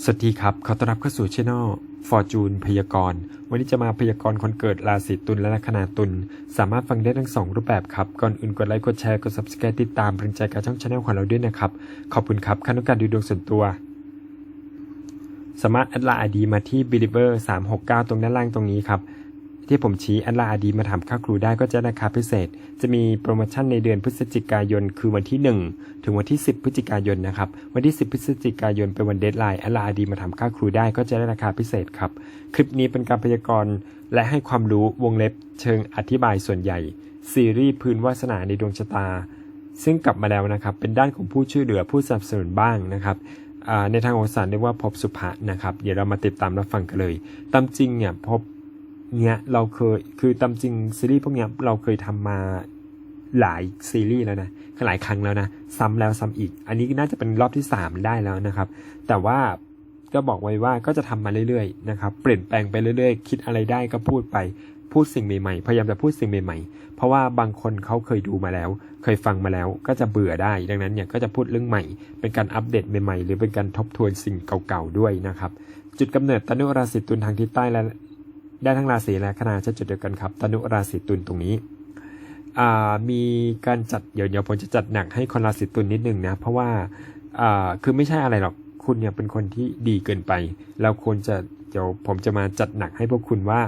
สวัสดีครับ ขอต้อนรับเข้าสู่ช่องฟอร์จูนพยากรณ์ วันนี้จะมาพยากรณ์คนเกิดราศีตุลและลัคนาตุล สามารถฟังได้ทั้งสองรูปแบบครับ ก่อนอื่นกดไลค์ กดแชร์ กด subscribe ติดตามเป็นใจกับช่องช่องของเราด้วยนะครับ ขอบคุณครับขั้นการดูดวงส่วนตัว สามารถแอดไลน์ไอดีมาที่ believer 369 ตรงด้านล่างตรงนี้ครับ ที่ผมชี้อดไลน์ไอดีมาทำค่าครูได้ก็จะราคาพิเศษ จะมีโปรโมชั่นในเดือนพฤศจิกายน คือวันที่ 1 ถึงวันที่ 10 พฤศจิกายนนะครับ วันที่ 10 พฤศจิกายนเป็นวันเดทไลน์อดไลน์ไอดีมาทำค่าครูได้ก็จะได้ราคาพิเศษครับ คลิปนี้เป็นการพยากรณ์และให้ความรู้วงเล็บเชิงอธิบายส่วนใหญ่ ซีรีส์พื้นวาสนาในดวงชะตา ซึ่งกลับมาแล้วนะครับ เป็นด้านของผู้ช่วยเหลือผู้สนับสนุนบ้างนะครับในทางโหราศาสตร์เรียกว่าภพสุภะนะครับ เดี๋ยวเรามาติดตามรับฟังกันเลย ตามจริงเนี่ยภพ เนี้ยเราเคยคือตามจริงซีรีส์พวกเนี้ยเราเคยทำมาหลายซีรีส์แล้วนะหลายครั้งแล้วนะ ซ้ำแล้วซ้ำอีก อันนี้น่าจะเป็นรอบที่ 3 ได้แล้วนะครับ แต่ว่าก็บอกไว้ว่าก็จะทำมาเรื่อยๆนะครับ เปลี่ยนแปลงไปเรื่อยๆ คิดอะไรได้ก็พูดไป พูดสิ่งใหม่ๆ พยายามจะพูดสิ่งใหม่ๆ เพราะว่าบางคนเขาเคยดูมาแล้ว เคยฟังมาแล้ว ก็จะเบื่อได้ ดังนั้นเนี่ยก็จะพูดเรื่องใหม่ เป็นการอัปเดตใหม่ๆ หรือเป็นการทบทวนสิ่งเก่าๆด้วยนะครับ จุดกำเนิดตนุราศีตุลทางทิศใต้และ ได้ทั้งราศีและคณาจะจุดเดียวกันครับตนุราศีตุลตรงนี้มีการจัดเดี๋ยวเดี๋ยวผมจะจัดหนักให้คนราศีตุลนิดนึงนะ เพราะว่าคือไม่ใช่อะไรหรอกคุณเนี่ยเป็นคนที่ดีเกินไป แล้วควรจะเดี๋ยวผมจะมาจัดหนักให้พวกคุณว่า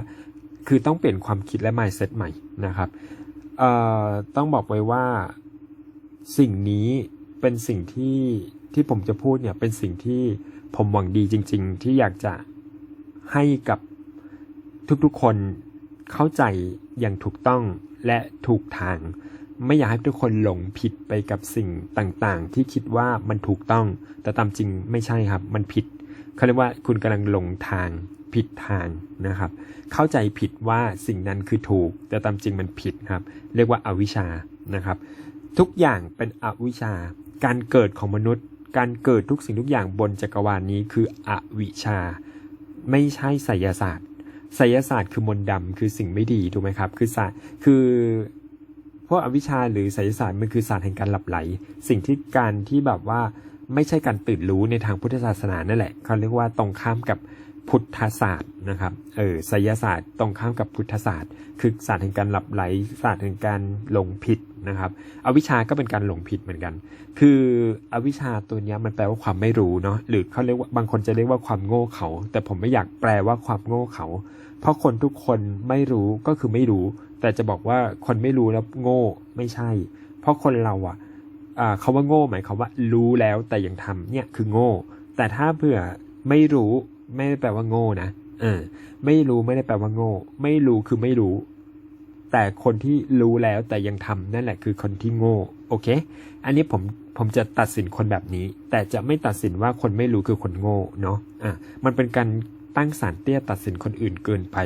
คือต้องเปลี่ยนความคิดและ mindset ใหม่นะครับต้องบอกไว้ว่าสิ่งนี้เป็นสิ่งที่ที่ผมจะพูดเนี่ยเป็นสิ่งที่ผมหวังดีจริง ๆ ที่อยากจะให้กับ ทุกๆคนเข้าใจอย่างถูกต้องและถูกทาง ไม่อยากให้ทุกคนหลงผิดไปกับสิ่งต่างๆ ที่คิดว่ามันถูกต้อง แต่ตามจริงไม่ใช่ครับ มันผิดเขาเรียกว่าคุณกำลังหลงทางผิดทางนะครับ เข้าใจผิดว่าสิ่งนั้นคือถูก แต่ตามจริงมันผิดครับ เรียกว่าอาวิชชานะครับ ทุกอย่างเป็นอวิชชา การเกิดของมนุษย์ การเกิดทุกสิ่งทุกอย่างบนจักรวาลนี้คืออวิชชา ไม่ใช่ไสยศาสตร์ ไสยศาสตร์คือมนต์ดำคือสิ่งไม่ดีถูกไหมครับ คือศาสตร์คือพวกอวิชชาหรือไสยศาสตร์มันคือศาสตร์แห่งการหลับไหล สิ่งที่การที่แบบว่าไม่ใช่การตื่นรู้ในทางพุทธศาสนานั่นแหละเขาเรียกว่าตรงข้ามกับพุทธศาสตร์นะครับ เออไสยศาสตร์ตรงข้ามกับพุทธศาสตร์ คือศาสตร์แห่งการหลับไหล ศาสตร์แห่งการหลงผิดนะครับ อวิชชาก็เป็นการหลงผิดเหมือนกัน คืออวิชชาตัวเนี้ยมันแปลว่าความไม่รู้เนาะ หรือเขาเรียกว่าบางคนจะเรียกว่าความโง่เขา แต่ผมไม่อยากแปลว่าความโง่เขา เพราะคนทุกคนไม่รู้ก็คือไม่รู้ แต่จะบอกว่าคนไม่รู้แล้วโง่ไม่ใช่ เพราะคนเราอะอ่าเขาว่าโง่หมายความว่ารู้แล้วแต่ยังทำเนี่ยคือโง่ แต่ถ้าเผื่อไม่รู้ไม่ได้แปลว่าโง่นะเออไม่รู้ไม่ได้แปลว่าโง่ ไม่รู้คือไม่รู้ แต่คนที่รู้แล้วแต่ยังทำนั่นแหละคือคนที่โง่โอเค อันนี้ผมผมจะตัดสินคนแบบนี้ แต่จะไม่ตัดสินว่าคนไม่รู้คือคนโง่เนาะอะมันเป็นการ ตั้งสารเตี้ยตัดสินคนอื่นเกินไป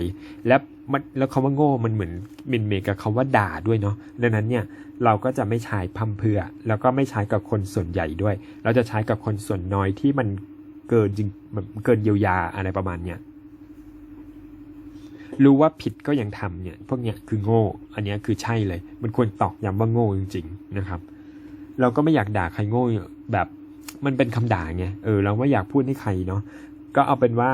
และมันแล้วคาว่าโง่มันเหมือนมินเมกับคาว่าด่าด้วยเนาะดังนั้นเนี่ยเราก็จะไม่ใช้พัมเพื่อ แล้วก็ไม่ใช้กับคนส่วนใหญ่ด้วย เราจะใช้กับคนส่วนน้อยที่มันเกินจริงเกินเยียวยาอะไรประมาณเนี้ยรู้ว่าผิดก็ยังทำเนี่ย พวกเนี้ยคือโง่ อันเนี้ยคือใช่เลย มันควรตอกย้ำว่าโง่จริง ๆ นะครับ เราก็ไม่อยากด่าใครโง่แบบ มันเป็นคำด่าไง เออ เราไม่อยากพูดให้ใครเนาะ ก็เอาเป็นว่า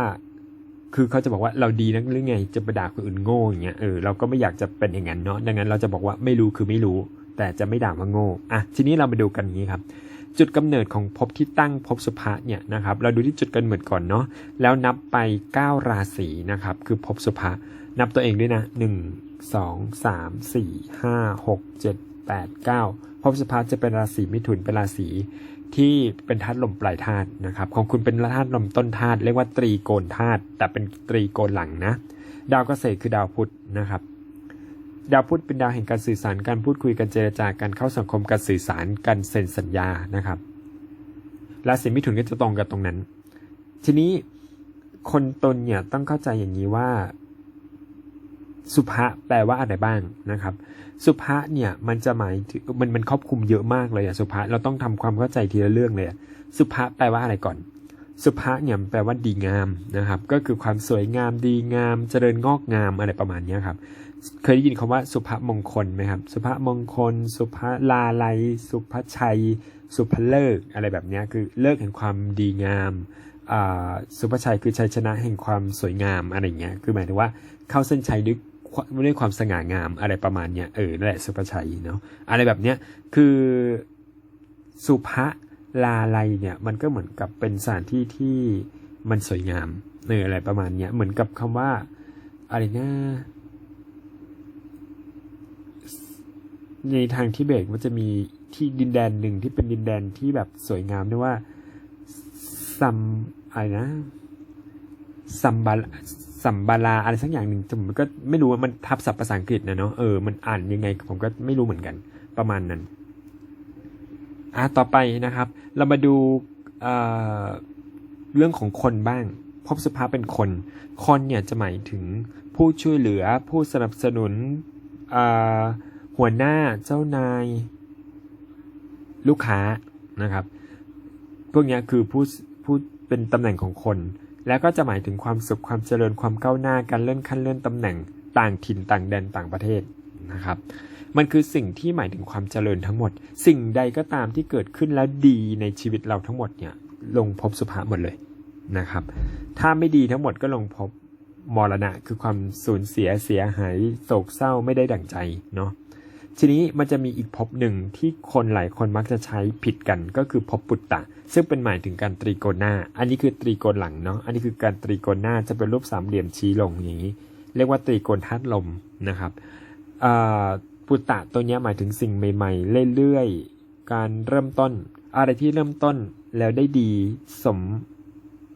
คือเขาจะบอกว่าเราดีนักหรือไงจะไปด่าคนอื่นโง่อย่างเงี้ยเออเราก็ไม่อยากจะเป็นอย่างนั้นเนาะดังนั้นเราจะบอกว่าไม่รู้คือไม่รู้ แต่จะไม่ด่าว่าโง่อะทีนี้เรามาดูกันนี้ครับ จุดกำเนิดของภพที่ตั้งภพสุภะเนี่ยนะครับเราดูที่จุดกำเนิดก่อนเนาะแล้วนับไป 9 ราศีนะครับคือภพสุภะนับตัวเองด้วยนะหนึ่งสองสามสี่ห้าหกเจ็ดแปดเก้าภพสุภาจะเป็นราศีมิถุนเป็นราศี ที่เป็นธาตุลมปลายธาตุนะครับ ของคุณเป็นธาตุลมต้นธาตุเรียกว่าตรีโกณธาตุแต่เป็นตรีโกณหลังนะ ดาวเกษตรคือดาวพุธนะครับ ดาวพุธเป็นดาวแห่งการสื่อสารการพูดคุยการเจรจาการเข้าสังคมการสื่อสารการเซ็นสัญญานะครับราศีมิถุนก็จะตรงกับตรงนั้น ทีนี้คนตนเนี่ยต้องเข้าใจอย่างนี้ว่า สุภะแปลว่าอะไรบ้างนะครับ สุภะเนี่ยมันจะหมายถึงมันมันครอบคลุมเยอะมากเลยอะสุภะเราต้องทำความเข้าใจทีละเรื่องเลยอะสุภะแปลว่าอะไรก่อน สุภะเนี่ยแปลว่าดีงามนะครับ ก็คือความสวยงามดีงาม เจริญงอกงามอะไรประมาณนี้ครับ เคยได้ยินคำว่าสุภะมงคลไหมครับ สุภะมงคล สุภะลาลัย สุภะชัย สุภะเลิกอะไรแบบเนี้ยคือเลิกแห่งความดีงามอ่าสุภาชัยคือชัยชนะแห่งความสวยงามอะไรเงี้ย คือหมายถึงว่าเข้าเส้นชัยด้วย ด้วยความสง่างามอะไรประมาณเนี้ยเออนั่นแหละสุภาชัยเนาะอะไรแบบเนี้ยคือสุภาลาลัยเนี่ยมันก็เหมือนกับเป็นสถานที่ที่มันสวยงามเอออะไรประมาณเนี้ยเหมือนกับคำว่าอะไรนะในทางทิเบตมันจะมีที่ดินแดนหนึ่งที่เป็นดินแดนที่แบบสวยงามเรียกว่าซัมอะไรนะซัมบา สัมบาลาอะไรสักอย่างหนึ่งผมก็ไม่รู้ว่ามันทับศัพท์ภาษาอังกฤษนะเนาะเออมันอ่านยังไงผมก็ไม่รู้เหมือนกัน ประมาณนั้นอะต่อไปนะครับ เรามาดูเเรื่องของคนบ้าง พบสภาพเป็นคน คนเนี่ยจะหมายถึงผู้ช่วยเหลือ ผู้สนับสนุนหัวหน้าเจ้านาย ลูกค้านะครับ พวกนี้คือผู้ผู้เป็นตำแหน่งของคน แล้วก็จะหมายถึงความสุขความเจริญความก้าวหน้าการเลื่อนขั้นเลื่อนตำแหน่งต่างถิ่นต่างแดนต่างประเทศนะครับมันคือสิ่งที่หมายถึงความเจริญทั้งหมด สิ่งใดก็ตามที่เกิดขึ้นแล้วดีในชีวิตเราทั้งหมดเนี่ยลงพบสุภาพหมดเลยนะครับ ถ้าไม่ดีทั้งหมดก็ลงพบมรณะ คือความสูญเสียเสียหายโศกเศร้าไม่ได้ดั่งใจเนาะทีนี้มันจะมีอีกภพหนึ่งที่คนหลายคนมักจะใช้ผิดกันก็คือภพปุตตะ ซึ่งเป็นหมายถึงการตรีโกณหน้า อันนี้คือตรีโกณหลังเนาะ อันนี้คือการตรีโกณหน้าจะเป็นรูปสามเหลี่ยมชี้ลงอย่างนี้ เรียกว่าตรีโกณธาตุลมนะครับปุตตะตัวนี้หมายถึงสิ่งใหม่ ๆ เรื่อยๆ การเริ่มต้น อะไรที่เริ่มต้นแล้วได้ดีสม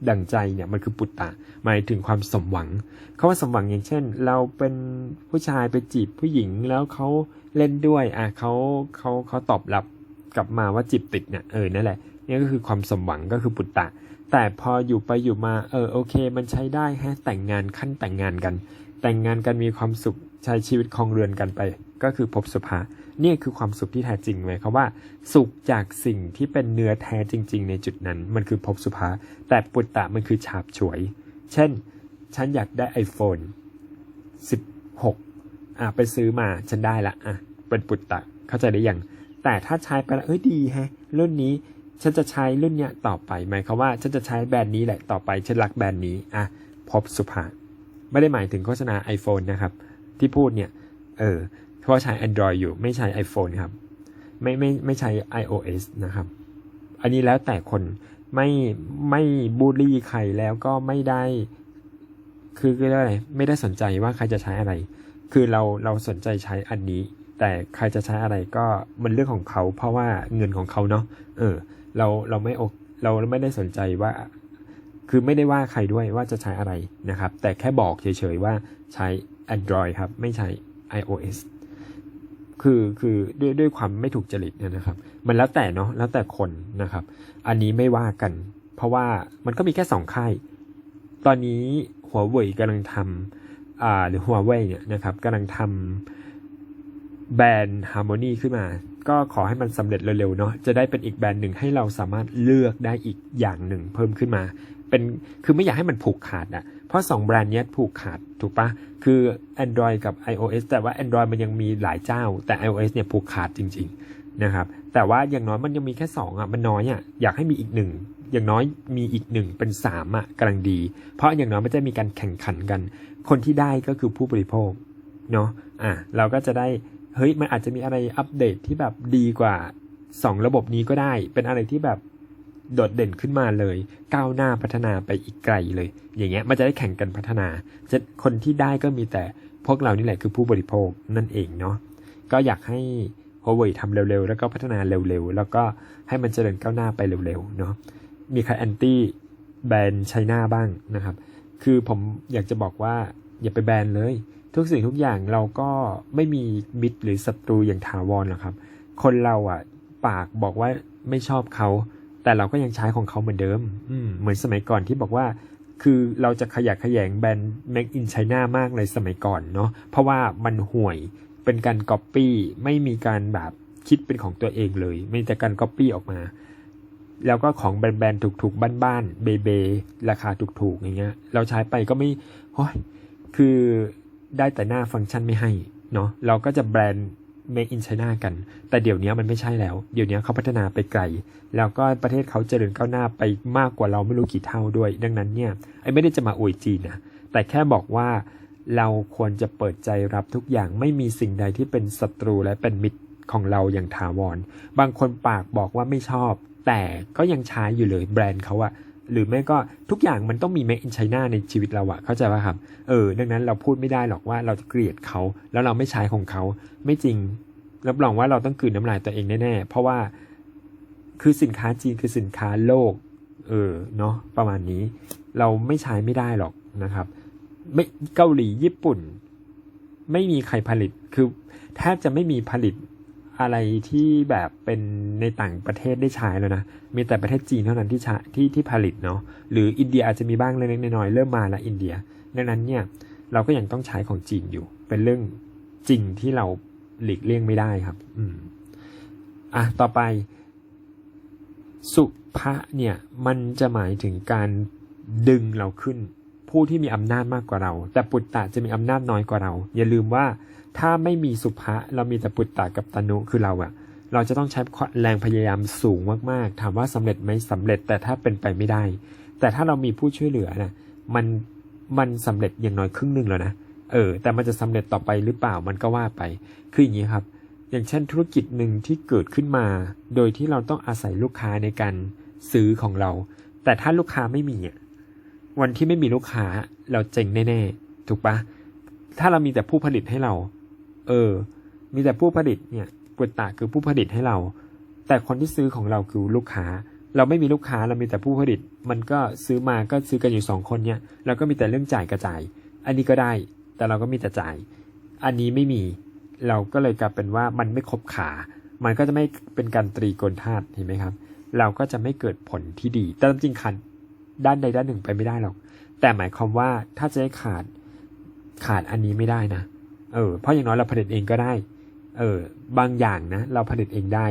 ดั่งใจเนี่ยมันคือปุตตะหมายถึงความสมหวังเขาว่าสมหวังอย่างเช่น เราเป็นผู้ชายไปจีบผู้หญิงแล้วเขาเล่นด้วยอะเขาเขาเขาตอบรับกลับมาว่าจีบติดเนี่ยเออนั่นแหละ นี่ก็คือความสมหวังก็คือปุตตะ แต่พออยู่ไปอยู่มาเออโอเค มันใช้ได้แฮะแต่งงานขั้นแต่งงานกัน แต่งงานกันมีความสุขใช้ชีวิตครองเรือนกันไป ก็คือภพสุภานี่คือความสุขที่แท้จริงไหมครับว่า สุขจากสิ่งที่เป็นเนื้อแท้จริง ๆ ในจุดนั้น มันคือภพสุภาแต่ปุตตะมันคือฉาบฉวย เช่น ฉันอยากได้ iPhone 16 อะไปซื้อมาฉันได้ละอะเป็นปุตตะเข้าใจได้ยังแต่ถ้าใช้ไปแล้วเอ้ยดีแฮะรุ่นนี้ ฉันจะใช้รุ่นเนี้ยต่อไปหมายความว่าฉันจะใช้แบรนด์นี้แหละต่อไปฉันรักแบรนด์นี้อะพบสุภาไม่ได้หมายถึงโฆษณา iPhone นะครับ ที่พูดเนี่ย เออเพราะใช้ Android อยู่ไม่ใช้ iPhone ครับ ไม่ไม่ไม่ใช้ iOS นะครับ อันนี้แล้วแต่คนไม่ไม่บูลลี่ใครแล้วก็ไม่ได้ คือคืออะไรไม่ได้สนใจว่าใครจะใช้อะไร คือเราเราสนใจใช้อันนี้ แต่ใครจะใช้อะไรก็มันเรื่องของเขาเพราะว่าเงินของเขาเนาะเออ เราเราไม่อกเราไม่ได้สนใจว่า คือไม่ได้ว่าใครด้วยว่าจะใช้อะไรนะครับ แต่แค่บอกเฉยๆว่าใช้ Android ครับ ไม่ใช้ iOS คือคือด้วยด้วยความไม่ถูกจริตเนี่ยนะครับ มันแล้วแต่เนาะแล้วแต่คนนะครับ อันนี้ไม่ว่ากัน เพราะว่ามันก็มีแค่สองค่าย ตอนนี้หัวเว่ยกำลังทำอ่าหรือหัวเว่ยเนี่ยนะครับกำลังทำ แบรนด์ฮาร์โมนีขึ้นมา ก็ขอให้มันสำเร็จเร็วๆเนาะจะได้เป็นอีกแบรนด์หนึ่งให้เราสามารถเลือกได้อีกอย่างหนึ่งเพิ่มขึ้นมา เป็นคือไม่อยากให้มันผูกขาดอะเพราะ 2 แบรนด์นี้ผูกขาดถูกปะคือ Android กับ iOS แต่ว่า Android มันยังมีหลายเจ้า แต่ iOS เนี่ยผูกขาดจริง ๆนะครับ แต่ว่าอย่างน้อยมันยังมีแค่ 2อะมันน้อยอะอยากให้มีอีกหนึ่งอย่างน้อยมีอีกหนึ่งเป็น3อะกำลังดี เพราะอย่างน้อยมันจะมีการแข่งขันกัน คนที่ได้ก็คือผู้บริโภคเนาะอะเราก็จะได้ เฮ้ยมันอาจจะมีอะไรอัปเดตที่แบบดีกว่า 2 ระบบนี้ก็ได้ เป็นอะไรที่แบบโดดเด่นขึ้นมาเลย ก้าวหน้าพัฒนาไปอีกไกลเลย อย่างเงี้ยมันจะได้แข่งกันพัฒนาจะคนที่ได้ก็มีแต่พวกเรานี่แหละคือผู้บริโภคนั่นเองเนาะก็อยากให้ Huawei ทำเร็วๆ แล้วก็พัฒนาเร็วๆ แล้วก็ให้มันเจริญก้าวหน้าไปเร็วๆเนาะมีใครแอนตี้แบรนด์ไชน่าบ้างนะครับ คือผมอยากจะบอกว่าอย่าไปแบนเลย ทุกสิ่งทุกอย่างเราก็ไม่มีมิตรหรือศัตรูอย่างถาวรหรอกครับ คนเราอะ ปากบอกว่าไม่ชอบเขา แต่เราก็ยังใช้ของเขาเหมือนเดิม อืมเหมือนสมัยก่อนที่บอกว่า คือเราจะขยักขยงแบรนด์ Make in China มากเลยสมัยก่อนเนาะเพราะว่ามันห่วยเป็นการก๊อปปี้ไม่มีการแบบคิดเป็นของตัวเองเลยมีแต่การก๊อปปี้ออกมา แล้วก็ของแบรนด์ๆถูกๆบ้านๆเบเบราคาถูกๆอย่างเงี้ย เราใช้ไปก็ไม่โอ้ยคือ ได้แต่หน้าฟังก์ชันไม่ให้เนาะเราก็จะแบรนด์ make in China กัน แต่เดี๋ยวนี้มันไม่ใช่แล้ว เดี๋ยวนี้เขาพัฒนาไปไกล แล้วก็ประเทศเขาเจริญก้าวหน้าไปมากกว่าเราไม่รู้กี่เท่าด้วย ดังนั้นเนี่ยไอ้ไม่ได้จะมาอวยจีนนะแต่แค่บอกว่าเราควรจะเปิดใจรับทุกอย่างไม่มีสิ่งใดที่เป็นศัตรูและเป็นมิตรของเราอย่างถาวร บางคนปากบอกว่าไม่ชอบ แต่ก็ยังใช้อยู่เลยแบรนด์เขาอะ หรือไม่ก็ทุกอย่างมันต้องมี make in China ในชีวิตเราอะเข้าใจป่ะครับ เออ ดังนั้นเราพูดไม่ได้หรอกว่าเราจะเกลียดเขา แล้วเราไม่ใช้ของเขา ไม่จริง รับรองว่าเราต้องกลืนน้ำลายตัวเองแน่ๆ เพราะว่าคือสินค้าจีนคือสินค้าโลก เออ เนาะประมาณนี้ เราไม่ใช้ไม่ได้หรอกนะครับ ไม่เกาหลีญี่ปุ่น ไม่มีใครผลิต คือแทบจะไม่มีผลิต อะไรที่แบบเป็นในต่างประเทศได้ใช้แล้วนะ มีแต่ประเทศจีนเท่านั้นที่ใช้ที่ที่ผลิตเนาะ หรืออินเดียอาจจะมีบ้างเล็กๆน้อยๆเริ่มมาละอินเดีย ดังนั้นเนี่ยเราก็ยังต้องใช้ของจีนอยู่ เป็นเรื่องจริงที่เราหลีกเลี่ยงไม่ได้ครับ อืม อะ ต่อไป สุภะเนี่ย มันจะหมายถึงการดึงเราขึ้น ผู้ที่มีอำนาจมากกว่าเรา แต่ปุตตะจะมีอำนาจน้อยกว่าเรา อย่าลืมว่า ถ้าไม่มีสุภะเรามีแต่ปุตตะกับตนุคือเราอะเราจะต้องใช้แรงพยายามสูงมากๆ ถามว่าสำเร็จไหมสำเร็จแต่ถ้าเป็นไปไม่ได้ แต่ถ้าเรามีผู้ช่วยเหลือนะมันมันสำเร็จอย่างน้อยครึ่งหนึ่งแล้วนะเออ แต่มันจะสำเร็จต่อไปหรือเปล่ามันก็ว่าไป คืออย่างนี้ครับ อย่างเช่นธุรกิจหนึ่งที่เกิดขึ้นมา โดยที่เราต้องอาศัยลูกค้าในการซื้อของเรา แต่ถ้าลูกค้าไม่มีอะวันที่ไม่มีลูกค้าเราเจ๊งแน่ๆถูกปะถ้าเรามีแต่ผู้ผลิตให้เรา เออ มีแต่ผู้ผลิตเนี่ยปุตตะคือผู้ผลิตให้เรา แต่คนที่ซื้อของเราคือลูกค้า เราไม่มีลูกค้าเรามีแต่ผู้ผลิต มันก็ซื้อมาก็ซื้อกันอยู่สองคนเนี่ยเราก็มีแต่เรื่องจ่ายกระจาย อันนี้ก็ได้ แต่เราก็มีแต่จ่าย อันนี้ไม่มี เราก็เลยกลายเป็นว่ามันไม่ครบขา มันก็จะไม่เป็นการตรีโกณธาตุเห็นไหมครับ เราก็จะไม่เกิดผลที่ดี แต่จริงๆขาดด้านใดด้านหนึ่งไปไม่ได้หรอก แต่หมายความว่าถ้าจะให้ขาดขาดอันนี้ไม่ได้นะ เออเพราะอย่างน้อยเราผลิตเองก็ได้ เออบางอย่างนะ เราผลิตเองได้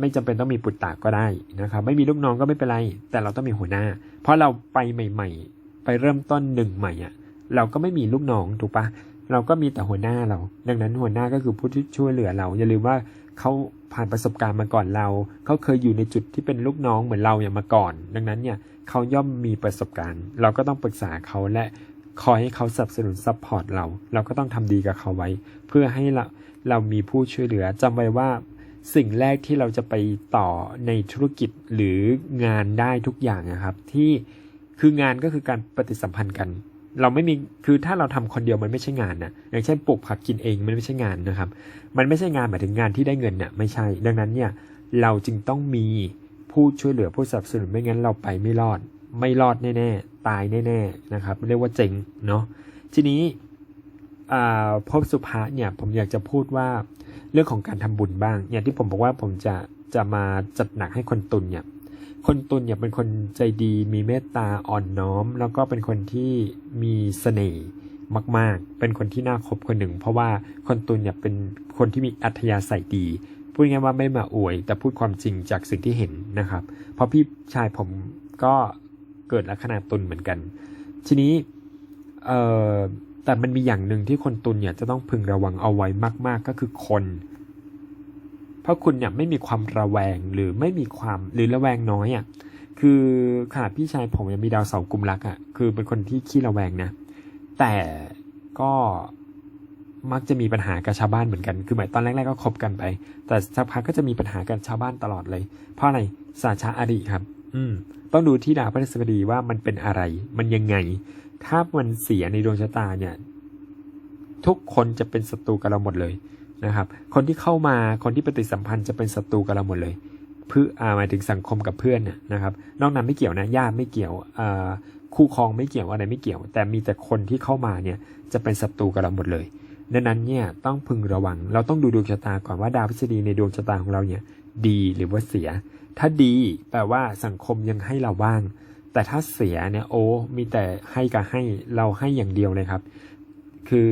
ไม่จำเป็นต้องมีปุตตะก็ได้นะครับไม่มีลูกน้องก็ไม่เป็นไร แต่เราต้องมีหัวหน้า เพราะเราไปใหม่ ๆ ไปเริ่มต้นหนึ่งใหม่อะ่ะเราก็ไม่มีลูกน้องถูกปะเราก็มีแต่หัวหน้าเรา ดังนั้นหัวหน้าก็คือผู้ที่ช่วยเหลือเรา อย่าลืมว่าเขาผ่านประสบการณ์มาก่อนเรา เขาเคยอยู่ในจุดที่เป็นลูกน้องเหมือนเราอย่างมาก่อน ดังนั้นเนี่ยเขาย่อมมีประสบการณ์ เราก็ต้องปรึกษาเขาและ คอยให้เขาสนับสนุนซัพพอร์ตเรา เราก็ต้องทำดีกับเขาไว้ เพื่อให้เราเรามีผู้ช่วยเหลือจำไว้ว่าสิ่งแรกที่เราจะไปต่อในธุรกิจหรืองานได้ทุกอย่างนะครับ ที่คืองานก็คือการปฏิสัมพันธ์กัน เราไม่มีคือถ้าเราทำคนเดียวมันไม่ใช่งานนะอย่างเช่นปลูกผักกินเองมันไม่ใช่งานนะครับ มันไม่ใช่งานหมายถึงงานที่ได้เงินเนี่ยไม่ใช่ ดังนั้นเนี่ยเราจึงต้องมีผู้ช่วยเหลือผู้สนับสนุนไม่งั้นเราไปไม่รอด ไม่รอดแน่ๆ ตายแน่ๆนะครับ เรียกว่าเจ๋งเนาะทีนี้พบสุภาเนี่ยผมอยากจะพูดว่าเรื่องของการทำบุญบ้าง อย่างที่ผมบอกว่าผมจะจะมาจัดหนักให้คนตุนเนี่ย คนตุนเนี่ยเป็นคนใจดีมีเมตตาอ่อนน้อม แล้วก็เป็นคนที่มีเสน่ห์มาก ๆ เป็นคนที่น่าคบคนหนึ่ง เพราะว่าคนตุนเนี่ยเป็นคนที่มีอัธยาศัยดี พูดง่ายว่าไม่มาอวย แต่พูดความจริงจากสิ่งที่เห็นนะครับ เพราะพี่ชายผมก็ เกิดลัคนาตุนเหมือนกัน ทีนี้เอ่อแต่มันมีอย่างหนึ่งที่คนตุนเนี่ยจะต้องพึงระวังเอาไว้มาก ๆ ก็คือคน เพราะคุณเนี่ยไม่มีความระแวงหรือไม่มีความหรือระแวงน้อยอะ่ะคือขนาดพี่ชายผมยังมีดาวเสากุมรักอะ่ะคือเป็นคนที่ขี้ระแวงนะ แต่ก็มักจะมีปัญหากับชาวบ้านเหมือนกัน คือหมายตอนแรกๆก็คบกันไป แต่สักพักก็จะมีปัญหากับชาวบ้านตลอดเลย เพราะอะไรสาชาอาริครับ อืม ต้องดูที่ดาวพฤหัสบดีว่ามันเป็นอะไร มันยังไง ถ้ามันเสียในดวงชะตาเนี่ย ทุกคนจะเป็นศัตรูกับเราหมดเลยนะครับ คนที่เข้ามา คนที่ปฏิสัมพันธ์จะเป็นศัตรูกับเราหมดเลยเพื่ออาหมายถึงสังคมกับเพื่อนนะครับ นอกนั้นไม่เกี่ยวนะ ญาติไม่เกี่ยวคู่ครองไม่เกี่ยวอะไรไม่เกี่ยว แต่มีแต่คนที่เข้ามาเนี่ยจะเป็นศัตรูกับเราหมดเลยดังนั้นเนี่ยต้องพึงระวัง เราต้องดูดวงชะตาก่อนว่าดาวพฤษฎีในดวงชะตาของเราเนี่ยดีหรือว่าเสีย ถ้าดีแปลว่าสังคมยังให้เราบ้าง แต่ถ้าเสียเนี่ยโอ้มีแต่ให้กับให้เราให้อย่างเดียวเลยครับ คือ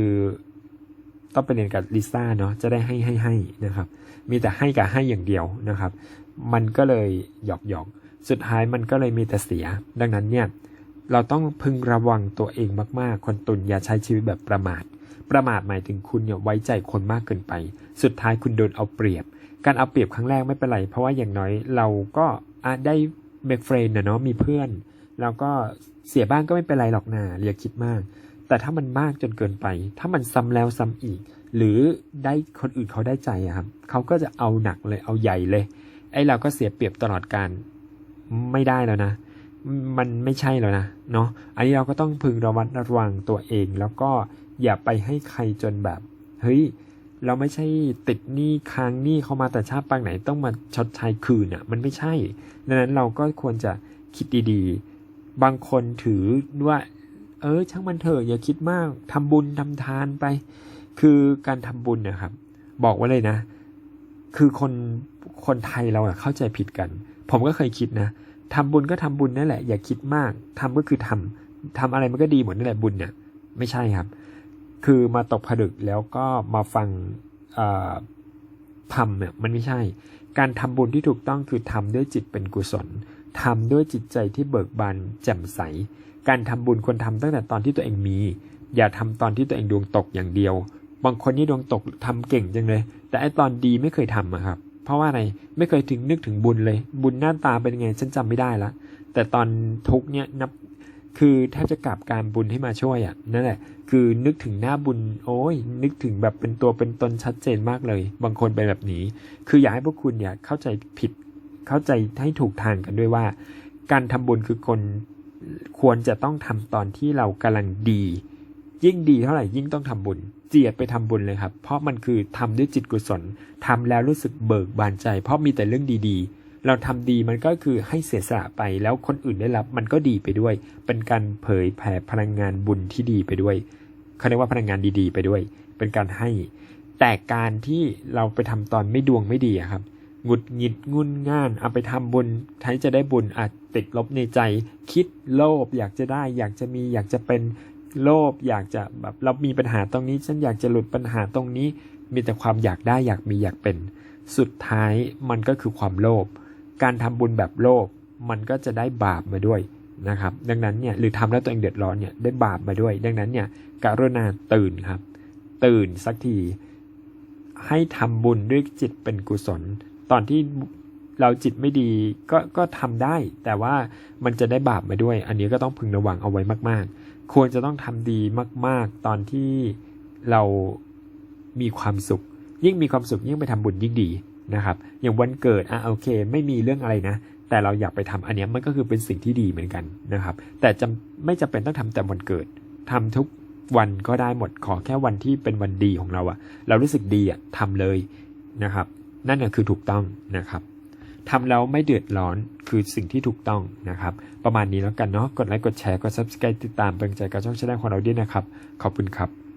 ต้องไปเรียนกับลิซ่าเนาะจะได้ให้ให้ให้นะครับ มีแต่ให้กับให้อย่างเดียวนะครับ มันก็เลยหยอกหยอกสุดท้ายมันก็เลยมีแต่เสีย ดังนั้นเนี่ยเราต้องพึงระวังตัวเองมากๆ คนตุนอย่าใช้ชีวิตแบบประมาท ประมาทหมายถึงคุณเนี่ยไว้ใจคนมากเกินไป สุดท้ายคุณโดนเอาเปรียบ การเอาเปรียบครั้งแรกไม่เป็นไร เพราะว่าอย่างน้อยเราก็อะได้เบกเฟรนเนาะมีเพื่อน แล้วก็เสียบ้างก็ไม่เป็นไรหรอกนาอย่าคิดมาก แต่ถ้ามันมากจนเกินไป ถ้ามันซ้ำแล้วซ้ำอีก หรือได้คนอื่นเขาได้ใจอะครับเขาก็จะเอาหนักเลยเอาใหญ่เลย ไอ้เราก็เสียเปรียบตลอดการไม่ได้แล้วนะมันไม่ใช่แล้วนะเนาะอันนี้เราก็ต้องพึงระมัดระวังตัวเอง แล้วก็อย่าไปให้ใครจนแบบ เฮ้ย เราไม่ใช่ติดหนี้ค้างหนี้เขามาแต่ชาติปางไหนต้องมาชดใช้คืนอะ มันไม่ใช่ ดังนั้นเราก็ควรจะคิดดีๆ บางคนถือว่า เออ ช่างมันเถอะอย่าคิดมากทำบุญทำทานไป คือการทำบุญนะครับ บอกไว้เลยนะ คือคนคนไทยเราอะเข้าใจผิดกัน ผมก็เคยคิดนะทำบุญก็ทำบุญนั่นแหละ อย่าคิดมากทำก็คือทำทำอะไรมันก็ดีหมดนั่นแหละบุญเนี่ยไม่ใช่ครับ คือมาตกผลึกแล้วก็มาฟังทำเนี่ยมันไม่ใช่ การทำบุญที่ถูกต้องคือทำด้วยจิตเป็นกุศลทำด้วยจิตใจที่เบิกบานแจ่มใส การทำบุญควรทำตั้งแต่ตอนที่ตัวเองมี อย่าทำตอนที่ตัวเองดวงตกอย่างเดียว บางคนนี่ดวงตกทำเก่งจังเลย แต่ไอตอนดีไม่เคยทำอะครับ เพราะว่าอะไรไม่เคยถึงนึกถึงบุญเลย บุญหน้าตาเป็นไงฉันจำไม่ได้ละแต่ตอนทุกเนี่ยนับ คือแทบจะกลับการบุญให้มาช่วยอะนั่นแหละคือนึกถึงหน้าบุญ โอ้ย นึกถึงแบบเป็นตัวเป็นตนชัดเจนมากเลย บางคนเป็นแบบนี้ คืออยากให้พวกคุณเนี่ยเข้าใจผิดเข้าใจให้ถูกทางกันด้วยว่า การทำบุญคือคนควรจะต้องทำตอนที่เรากำลังดี ยิ่งดีเท่าไหร่ยิ่งต้องทำบุญ เจียดไปทำบุญเลยครับ เพราะมันคือทำด้วยจิตกุศลทำแล้วรู้สึกเบิกบานใจ เพราะมีแต่เรื่องดีๆ เราทำดีมันก็คือให้เสียสละไปแล้วคนอื่นได้รับมันก็ดีไปด้วย เป็นการเผยแผ่พลังงานบุญที่ดีไปด้วยเขาเรียกว่าพลังงานดีๆ ไปด้วย เป็นการให้ แต่การที่เราไปทำตอนไม่ดวงไม่ดีครับหงุดหงิดงุนง่านเอาไปทำบุญใช้จะได้บุญอาจติดลบในใจ คิดโลภอยากจะได้ อยากจะมีอยากจะเป็นโลภอยากจะแบบเรามีปัญหาตรงนี้ฉันอยากจะหลุดปัญหาตรงนี้ มีแต่ความอยากได้อยากมีอยากเป็น สุดท้ายมันก็คือความโลภ การทำบุญแบบโลภมันก็จะได้บาปมาด้วยนะครับ ดังนั้นเนี่ยหรือทำแล้วตัวเองเดือดร้อนเนี่ยได้บาปมาด้วย ดังนั้นเนี่ยกรุณาตื่นครับ ตื่นสักที ให้ทำบุญด้วยจิตเป็นกุศล ตอนที่เราจิตไม่ดีก็ก็ทำได้ แต่ว่ามันจะได้บาปมาด้วย อันนี้ก็ต้องพึงระวังเอาไว้มาก ๆ ควรจะต้องทำดีมาก ๆ ตอนที่เรามีความสุข ยิ่งมีความสุขยิ่งไปทำบุญยิ่งดี นะครับ อย่างวันเกิดอะโอเค ไม่มีเรื่องอะไรนะ แต่เราอยากไปทำอันนี้มันก็คือเป็นสิ่งที่ดีเหมือนกันนะครับ แต่จำไม่จำเป็นต้องทำแต่วันเกิดทำทุกวันก็ได้หมดขอแค่วันที่เป็นวันดีของเราอะเรารู้สึกดีอะทำเลยนะครับ นั่นคือถูกต้องนะครับทำแล้วไม่เดือดร้อนคือสิ่งที่ถูกต้องนะครับ ประมาณนี้แล้วกันเนาะกดไลค์กดแชร์กด subscribe ติดตามเป็นใจกับช่องชาแนลของเราด้วยนะครับ ขอบคุณครับ